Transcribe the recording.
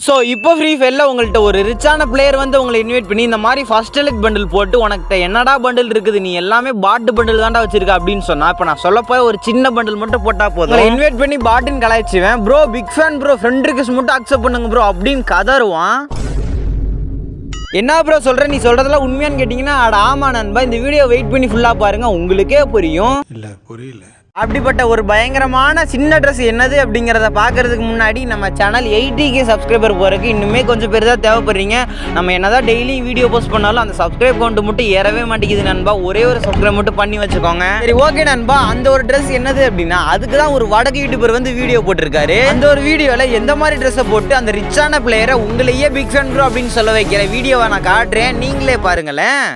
So இப்போ free ஃபயரில் உங்கள்கிட்ட ஒரு ரிச்சான பிளேயர் வந்து உங்களை இன்வைட் பண்ணி இந்த மாதிரி ஃபர்ஸ்ட் எலக்ட் பண்டில் போட்டு உனக்கிட்ட என்னடா பண்டில் இருக்குது? நீ எல்லாமே பாட்டு பண்டில் தான்டா வச்சிருக்க அப்படின்னு சொன்னா இப்போ நான் சொல்ல போய் ஒரு சின்ன பண்டில் மட்டும் போட்டால் போதும். இன்வைட் பண்ணி பாட்டின் கலாய்ச்சுவேன். Bro big fan bro friend request மட்டும் அக்செப்ட் பண்ணுங்க ப்ரோ அப்படின்னு கதருவான் என்ன ப்ரோ சொல்ற? நீ சொல்றதெல்லாம் உண்மையான்னு கேட்டிங்கன்னா அட ஆமா நண்பா இந்த வீடியோ வெயிட் பண்ணி ஃபுல்லாக பாருங்க உங்களுக்கே புரியும். இல்ல புரியல. அப்படிப்பட்ட ஒரு பயங்கரமான சின்ன ட்ரெஸ் என்னது அப்படிங்கிறத பார்க்கறதுக்கு முன்னாடி நம்ம சேனல் எயிட்டி கே சப்ஸ்கிரைபர் போகிறதுக்கு இன்னுமே கொஞ்சம் பேர் தான் தேவைப்படுறீங்க. நம்ம என்னதான் டெய்லி வீடியோ போஸ்ட் பண்ணாலும் அந்த சப்ஸ்கிரைப் கவுண்ட் மட்டும் ஏறவே மாட்டேங்குது நண்பா. ஒரே ஒரு சப்ஸ்கிரைப் மட்டும் பண்ணி வச்சுக்கோங்க. சரி ஓகே நண்பா. அந்த ஒரு ட்ரெஸ் என்னது அப்படின்னா அதுக்கு தான் ஒரு வடக்கு யூடியூபர் வந்து வீடியோ போட்டிருக்காரு. அந்த ஒரு வீடியோவில் எந்த மாதிரி ட்ரெஸ்ஸை போட்டு அந்த ரிச்சான பிளேயரை உங்களையே பிக் ஃபேன் ப்ரோ அப்படின்னு சொல்ல வைக்கிற வீடியோவை நான் காட்டுறேன். நீங்களே பாருங்களேன்.